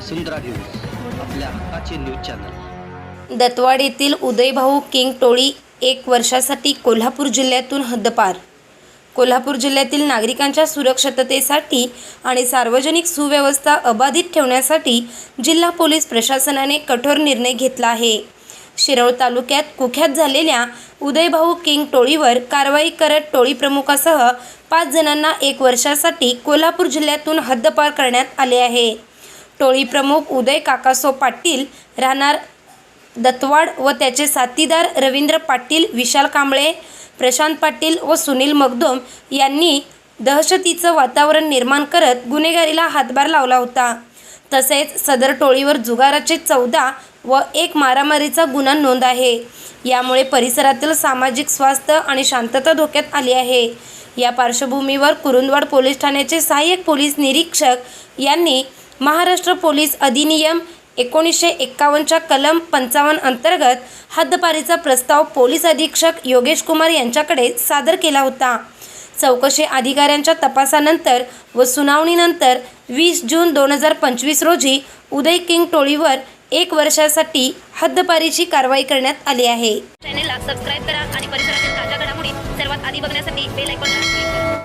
वसुंधरा news आपल्या हक्काचे news channel. Dattawad येथील उदयभाऊ किंग टोळी एक वर्षासाठी कोल्हापूर जिल्ह्यातून हद्दपार. कोल्हापूर जिल्ह्यातील नागरिकांच्या सुरक्षिततेसाठी आणि सार्वजनिक सुव्यवस्था अबाधित ठेवण्यासाठी जिल्हा पोलीस प्रशासनाने कठोर निर्णय घेतला आहे. शिरोळ तालुक्यात कुख्यात झालेल्या उदयभाऊ किंग टोळीवर कारवाई करत टोळी प्रमुखासह पाच जणांना एक वर्षासाठी कोल्हापूर जिल्ह्यातून हद्दपार करण्यात आले आहे. टोळी प्रमुख उदय काकासो पाटील राहणार दत्तवाड व त्याचे साथीदार रवींद्र पाटील विशाल कांबळे प्रशांत पाटील व सुनील मगदोम यांनी दहशतीचं वातावरण निर्माण करत गुन्हेगारीला हातभार लावला होता. तसेच सदर टोळीवर जुगाराचे चौदा व एक मारामारीचा गुन्हा नोंद आहे. यामुळे परिसरातील सामाजिक स्वास्थ्य आणि शांतता धोक्यात आली आहे. या पार्श्वभूमीवर कुरुंदवाड पोलीस ठाण्याचे सहाय्यक पोलीस निरीक्षक यांनी महाराष्ट्र पोलीस अधिनियम एकोणीसशे एक्कावन्नच्या कलम पंचावन्न अंतर्गत हद्दपारीचा प्रस्ताव पोलीस अधीक्षक योगेश कुमार यांच्याकडे सादर केला होता. चौकशी अधिकाऱ्यांच्या तपासानंतर व सुनावणीनंतर वीस जून दोन हजार पंचवीस रोजी उदय किंग टोळीवर एक वर्षासाठी हद्दपारीची कारवाई करण्यात आली आहे. चॅनेलला सबस्क्राईब करा आणि परिसरातील ताज्या घडामोडी सर्वात आधी बघण्यासाठी बेल आयकॉनला